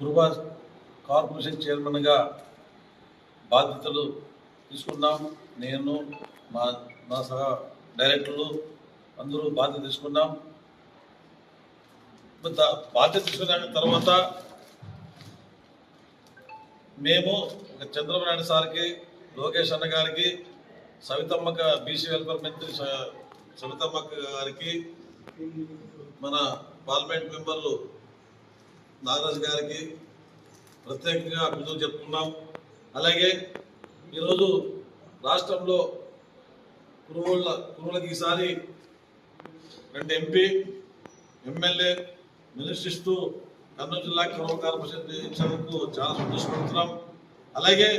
Kuruba corporation చైర్మన్గా బాధ్యతలు తీసుకున్నాం నేను మా నా సహా డైరెక్టర్లు అందరూ బాధ్యత తీసుకున్నాం. బాధ్యత తీసుకున్న తర్వాత మేము ఒక చంద్రబాబు నాయుడు సార్కి లోకేష్ అన్న గారికి సవితమ్మక బీసీ వెల్ఫేర్ మంత్రి స- సవితమ్మక్క గారికి మన పార్లమెంట్ మెంబర్లు నాగరాజు గారికి ప్రత్యేకంగా కృతజ్ఞతలు చెప్తున్నాం. అలాగే ఈరోజు రాష్ట్రంలో కురువుల కురువులకి ఈసారి రెండు ఎంపీ ఎమ్మెల్యే మినిస్టర్ ఇస్తూ కర్నూలు జిల్లా కురువ కార్పొరేషన్ ఇచ్చినందుకు చాలా సంతోషపడుతున్నాం. అలాగే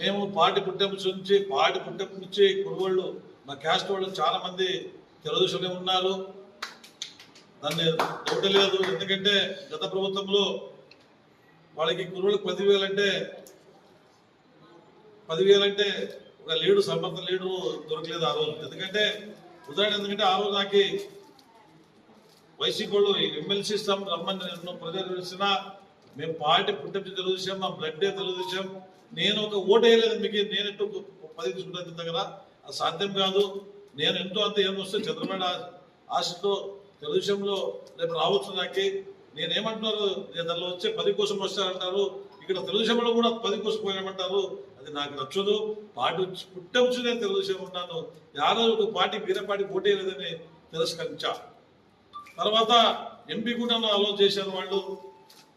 మేము పార్టీ పుట్టెంపు నుంచి పార్టీ పుట్టెంపు నుంచి కురువళ్ళు మా క్యాస్ట్ వాళ్ళు చాలామంది తెలుగుదేశంలో ఉన్నారు. దాన్ని డౌట్ లేదు. ఎందుకంటే గత ప్రభుత్వంలో వాళ్ళకి కురువులకు పదివేలంటే పదివేలంటే ఒక లీడు సమర్థ లీడు దొరకలేదు ఆ రోజు. ఎందుకంటే ఉదాహరణ ఎందుకంటే ఆ రోజు నాకు వైసీపీ వాళ్ళు ఎమ్మెల్సీ ఇస్తాం రమ్మని ఎన్నో ప్రజలు పిలిచినా మేము పార్టీ పుట్టించి తెలుగుదేశాం మా బ్లడ్ తెలుగుదేశాం నేను ఒక ఓటు వేయలేదు మీకు నేను ఎంతో పది తీసుకుంటాను దగ్గర. అది సాధ్యం కాదు. నేను ఎంతో అంత ఏమొస్తే చంద్రబాబు ఆశతో తెలుగుదేశంలో రేపు రావచ్చు నాకు నేనేమంటున్నారు? నేను దానిలో వచ్చే పది కోసం వస్తానంటారు. ఇక్కడ తెలుగుదేశంలో కూడా పది కోసం పోయామంటారు. అది నాకు నచ్చదు. పార్టీ పుట్టవచ్చు నేను తెలుగుదేశం ఉన్నాను. యారో పార్టీ వీరపాటి పోటీ లేదని తిరస్కరించా. తర్వాత ఎంపీ కూడా అలో చేశారు వాళ్ళు.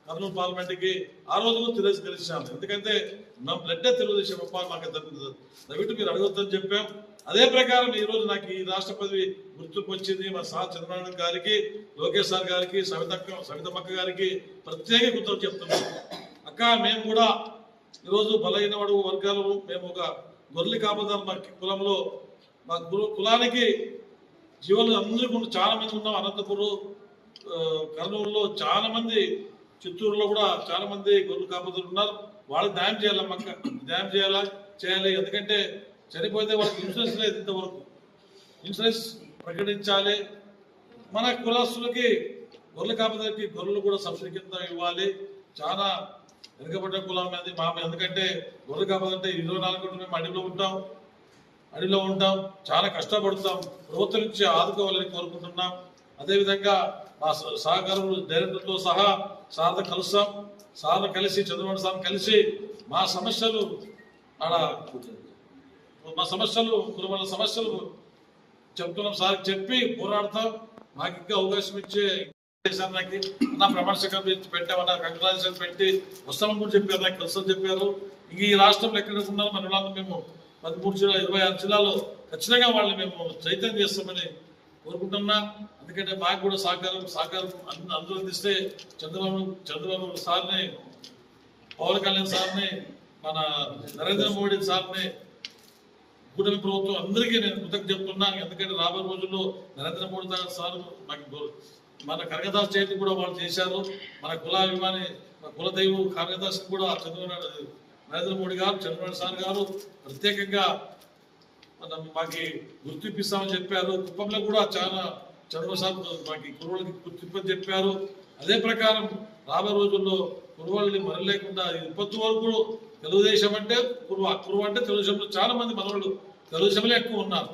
కర్నూలు పార్లమెంట్కి ఆ రోజు కూడా తిరస్కరించాను. ఎందుకంటే నా బ్లడ్డే తెలుగుదేశం అప్ప మాకు దక్కుతుంది దయవిಟ್ಟು మీరు అడగొద్దని చెప్పాం. అదే ప్రకారం ఈ రోజు నాకు ఈ రాష్ట్ర పదవి గుర్తుకు వచ్చింది మా సహా చంద్రనారాయణ గారికి లోకేష్ సార్ గారికి సవితక్క సవితమ్మక్క గారికి ప్రత్యేక గుర్తు చెప్తున్నాను. అక్క మేము కూడా ఈరోజు బలహీన వాడు వర్గాలు మేము ఒక గొర్రెలు కాపదాం మా కులంలో మా కులానికి జీవులు అందరూ చాలా మంది ఉన్నాం. అనంతపురం కర్నూలులో చాలా మంది చిత్తూరులో కూడా చాలా మంది గొర్రెలు కాపదులు ఉన్నారు. వాళ్ళకి న్యాయం చేయాలమ్మక్క న్యాయం చేయాలా? చేయాలి. ఎందుకంటే చనిపోతే వాళ్ళకి ఇన్సూరెన్స్ లేదు ఇంతవరకు ఇన్సూరెన్స్ ప్రకటించాలి. మన కులస్తులకి గొర్రెల కాపుదలకి గొర్రెలు కూడా సబ్సిడీ కింద ఇవ్వాలి. చాలా వెనుకబడ్డ కులం అనేది మా ఎందుకంటే గొర్రెల కాపదంటే ఇరవై నాలుగు గంటలు మేము అడవిలో ఉంటాం. అడవిలో ఉంటాం. చాలా కష్టపడతాం. ప్రభుత్వం నుంచి ఆదుకోవాలని కోరుకుంటున్నాం. అదేవిధంగా మా సహకారులు డైరెక్టర్తో సహా సార్తో కలుస్తాం. సార్లు కలిసి చంద్రబాబు సార్ కలిసి మా సమస్యలు ఆడ మా సమస్యలు కుటుంబాల సమస్యలు చెప్తున్నాం సార్. చెప్పి పోరాడతాం. మాకు ఇంకా అవకాశం ఇచ్చే సార్ నాకు. నా ప్రమాణ పెట్టామన్నా కంగ్రాచులేషన్ పెట్టి వస్తామని కూడా చెప్పారు. నాకు కలుస్తామని చెప్పారు. ఇంక ఈ రాష్ట్రంలో ఎక్కడ ఉన్నారో మన వాళ్ళని మేము పదమూడు జిల్లా ఇరవై ఆరు జిల్లాలో ఖచ్చితంగా వాళ్ళని మేము చైతన్యం చేస్తామని కోరుకుంటున్నా. ఎందుకంటే మాకు కూడా సహకారం సహకారం అందరూ అందిస్తే చంద్రబాబు చంద్రబాబు సార్ని పవన్ కళ్యాణ్ సార్ని మన నరేంద్ర మోడీ సార్ని కూటమి ప్రభుత్వం అందరికీ నేను కృతజ్ఞత చెప్తున్నాను ఎందుకంటే రాబోయే రోజుల్లో నరేంద్ర మోడీ సార్ మాకు మన కనకదాస్ జయంతి కూడా వాళ్ళు చేశారు. మన కులాభిమాని మన కులదైవం కనకదాస్ కూడా చంద్రబాబు నరేంద్ర మోడీ గారు చంద్రబాబు సార్ గారు ప్రత్యేకంగా మనం మాకు గుర్తింపిస్తామని చెప్పారు. కుప్పంలో కూడా చాలా చంద్రబాబు సార్ మాకు కురువులకి గుర్తింపని చెప్పారు. అదే ప్రకారం రాబోయే రోజుల్లో కురువాళ్ళని మరలేకుండా ఇప్పటి వరకు తెలుగుదేశం అంటే కురువ కురువ అంటే తెలుగుదేశంలో చాలా మంది మనవాళ్ళు. తెలుగుదేశంలో ఎక్కువ ఉన్నారు.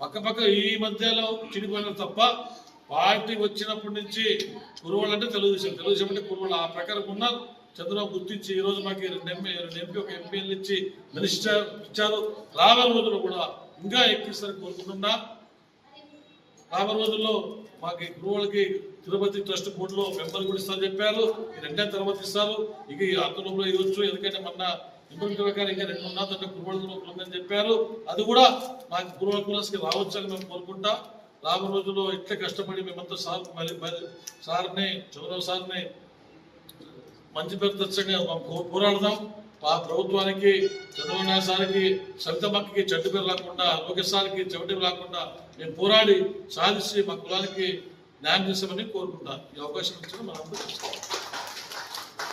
పక్క పక్క ఈ మధ్యలో చిడిపోయిన తప్ప పార్టీ వచ్చినప్పటి నుంచి కురువాళ్ళు అంటే తెలుగుదేశం. తెలుగుదేశం అంటే కురువాళ్ళు ఆ ప్రకారం ఉన్నారు. చంద్రబాబు గుర్తించి ఈ రోజు మాకు రెండు ఎంపీ రెండు ఎంపీ ఒక ఎంపీలు ఇచ్చి మినిస్టర్ ఇచ్చారు. రాబోయే రోజుల్లో కూడా ఇంకా ఎక్కిస్తారని కోరుకుంటున్నా. రాబో రోజుల్లో మాకు గురువులకి తిరుపతి ట్రస్ట్ బోర్డులో మెంబర్ కూడా ఇస్తారని చెప్పారు. రెండే తర్వాత ఇస్తారు. ఇక ఈ ఆందోళనలో ఇవ్వచ్చు ఎందుకంటే మొన్న నిమ్మల ప్రకారం ఇంకా రెండు ఉన్నా దాంట్లో గురువుల ఉందని చెప్పారు. అది కూడా మాకు గురువుల కులాస్కి రావచ్చని మేము కోరుకుంటా. రాబో రోజుల్లో ఇట్లా కష్టపడి మేమంతా సార్ మరి మరి సార్ని చంద్రబాబు సార్ని మంచి పెద్దచ్చంగా పోరాడదాం. మా ప్రభుత్వానికి చంద్రబాబు సార్కి సవితమ్మకి చెడ్డు పేరు రాకుండా లోకేష్ సార్కి చెవిటి రాకుండా మేము పోరాడి సాధించి మా కులానికి న్యాయం చేస్తామని కోరుకుంటాను ఈ అవకాశం ఇచ్చిన మనం